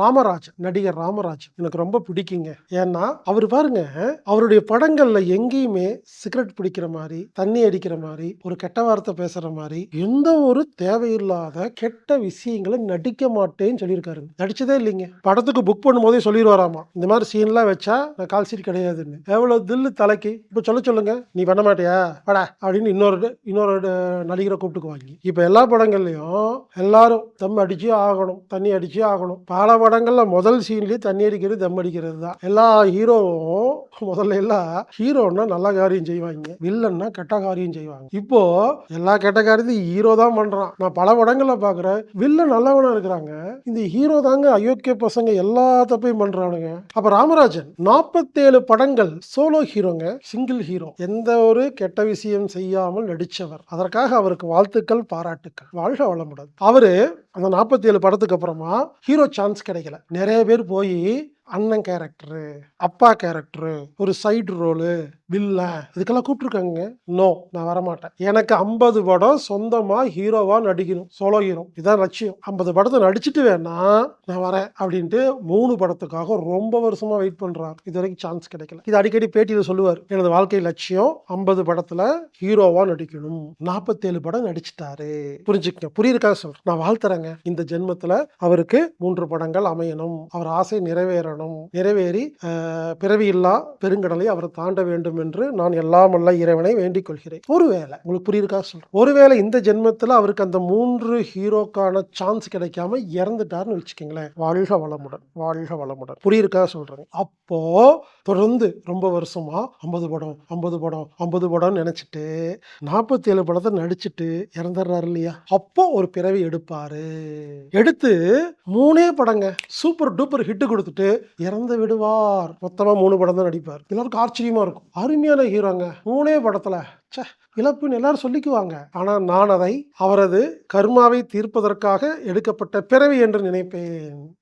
ராமராஜ் நடிகர் ராமராஜ் எனக்கு ரொம்ப பிடிக்குங்க. ஏன்னா அவர் பாருங்க அவருடைய படங்கள்ல எங்கேயுமே சிகரெட் பிடிக்கிற மாதிரி தண்ணி அடிக்கிற மாதிரி ஒரு கெட்ட வார்த்தை பேசுற மாதிரி எந்த ஒரு தேவையில்லாத கெட்ட விஷயங்களை நடிக்க மாட்டேன்னு சொல்லியிருக்காரு நடிச்சதே இல்லைங்க. படத்துக்கு புக் பண்ணும்போதே சொல்லிடுவாராமா இந்த மாதிரி சீன்லாம் வச்சா நான் கால் சீட் கிடையாதுன்னு. எவ்வளவு தில்லு தலைக்கு இப்போ சொல்ல சொல்லுங்க நீ பண்ண மாட்டியா? படா அப்படின்னு இன்னொரு இன்னொரு நடிகரை கூப்பிட்டுக்குவாங்க. இப்போ எல்லா படங்கள்லையும் எல்லாரும் தம் அடிச்சே ஆகணும் தண்ணி அடிச்சே ஆகணும் பாலம் படங்களில் முதல் சீன்லேயே தண்ணி அடிக்கிறது தம் அடிக்கிறது தான். எல்லா ஹீரோவும் முதல்ல எல்லாம் ஹீரோன்னா நல்ல காரியம் செய்வாங்க வில்லன்னா கெட்ட காரியம் செய்வாங்க. இப்போ எல்லா கெட்ட காரியத்தையும் ஹீரோ தான் பண்றான். நான் பல படங்களை பாக்குறேன். வில்லன் நல்லவனா இருக்கிறாங்க. இந்த ஹீரோ தாங்க அயோக்கிய பசங்க எல்லா தப்பையும் பண்றானுங்க. அப்ப ராமராஜன் நாற்பத்தேழு படங்கள் சோலோ ஹீரோங்க சிங்கிள் ஹீரோ எந்த ஒரு கெட்ட விஷயம் செய்யாமல் நடிச்சவர். அதற்காக அவருக்கு வாழ்த்துக்கள் பாராட்டுக்கள். வாழ்க வளமுடன். அவரு அந்த நாற்பத்தி ஏழு படத்துக்கு அப்புறமா ஹீரோ சான்ஸ் கிடைக்கல. நிறைய பேர் போய் அண்ணன் கேரக்டரு அப்பா கேரக்டரு ஒரு சைடு ரோலு வில்லன் இதுக்கெல்லாம் கூப்பிட்ருக்காங்க நோ நான் வரமாட்டேன். எனக்கு ஐம்பது படம் சொந்தமாக ஹீரோவாக நடிக்கணும். Solo hero. இதான் லட்சியம். ஐம்பது படத்தை நடிச்சுட்டு வேணா நான் வரேன் அப்படின்ட்டு மூணு படத்துக்காக ரொம்ப வருஷமாக வெயிட் பண்ணுறாரு இது வரைக்கும் சான்ஸ் கிடைக்கல. இது அடிக்கடி பேட்டியில் சொல்லுவார். எனது வாழ்க்கை லட்சியம் ஐம்பது படத்தில் ஹீரோவாக நடிக்கணும். நாற்பத்தேழு படம் நடிச்சிட்டாரு. புரிஞ்சுக்கங்க. புரியுதுக்காக சொல்கிறேன் நான் வாழ்த்துறேங்க. இந்த ஜென்மத்தில் அவருக்கு மூன்று படங்கள் அமையணும். அவர் ஆசை நிறைவேறணும். நிறைவேறி பிறவியில்லா பெருங்கடலை அவர் தாண்ட வேண்டும் என்று நான் எல்லாம் அல்ல இறைவனை வேண்டிக் கொள்கிறேன் ஒருவேளை உங்களுக்கு புரியுதுக்காக சொல்றேன். ஒருவேளை இந்த ஜென்மத்தில் அவருக்கு அந்த மூன்று ஹீரோக்கான சான்ஸ் கிடைக்காம இறந்துட்டாருன்னு வச்சுக்கோங்களேன். வாழ்க வளமுடன் வாழ்க வளமுடன். புரியுதுக்காக சொல்றேன். அப்போ தொடர்ந்து ரொம்ப வருஷமா ஐம்பது படம் ஐம்பது படம் ஐம்பது படம்னு நினைச்சிட்டு நாற்பத்தி ஏழு படத்தை நடிச்சுட்டு இறந்துடுறாரு இல்லையா? அப்போ ஒரு பிறவி எடுப்பாரு. எடுத்து மூணே படங்க சூப்பர் டூப்பர் ஹிட் கொடுத்துட்டு இறந்து விடுவார். மொத்தமா மூணு படம் தான் நடிப்பார். எல்லாருக்கும் ஆச்சரியமா இருக்கும். அருமையான ஹீரோங்க. மூணே படத்துல. ச்சே இழப்புன்னு எல்லாரும் சொல்லிக்குவாங்க. ஆனா நான் அதை அவரது கர்மாவை தீர்ப்பதற்காக எடுக்கப்பட்ட பிறவி என்று நினைப்பேன்.